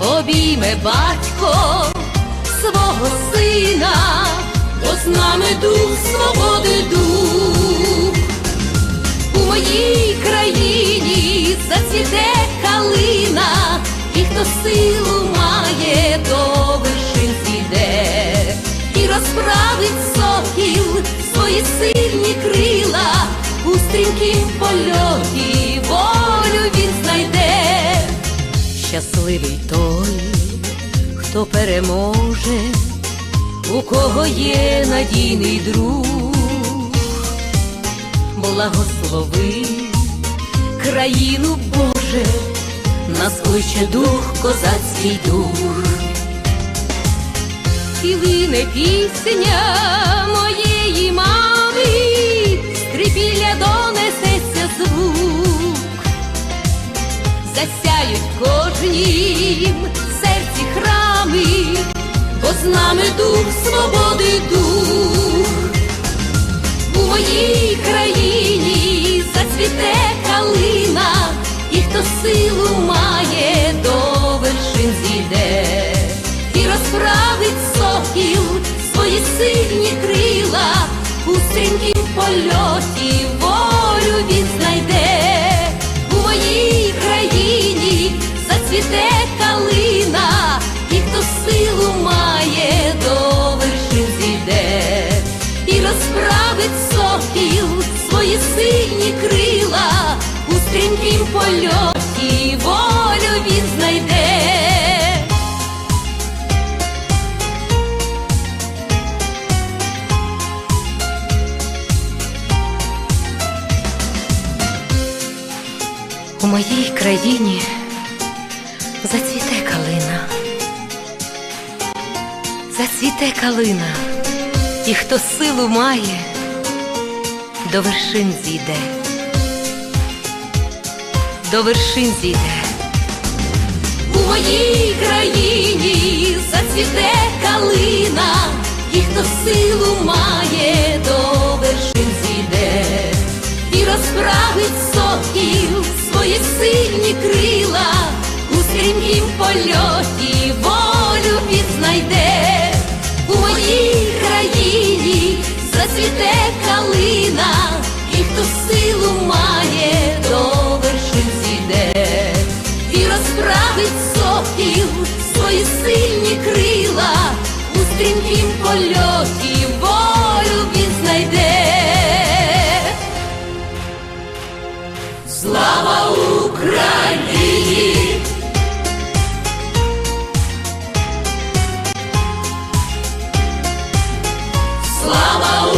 обійме батько свого сина, бо з нами дух свободи дух. У моїй країні зацвіте калина, і хто силу має, до вершин зійде, і розправить сокіл свої сильні крила, у стрімкім польоті волю він знайде щасливий той, хто переможе, у кого є надійний друг, благослови країну Боже, нас кличе дух, козацький дух, і лине пісня моєї з нами дух свободи дух. У моїй країні зацвіте калина, і хто силу має, свої сильні крила, у стрімкім польоті волю він знайде. У моїй країні зацвіте калина, зацвіте калина, і хто силу має, до вершин зійде, до вершин зійде. У моїй країні зацвіте калина, і хто силу має, цвіте калина, і хто силу має, до вершин зійде, і розправить сокіл свої сильні крила, у стрімкім польоті волю він знайде. Слава Україні! Слава Україні!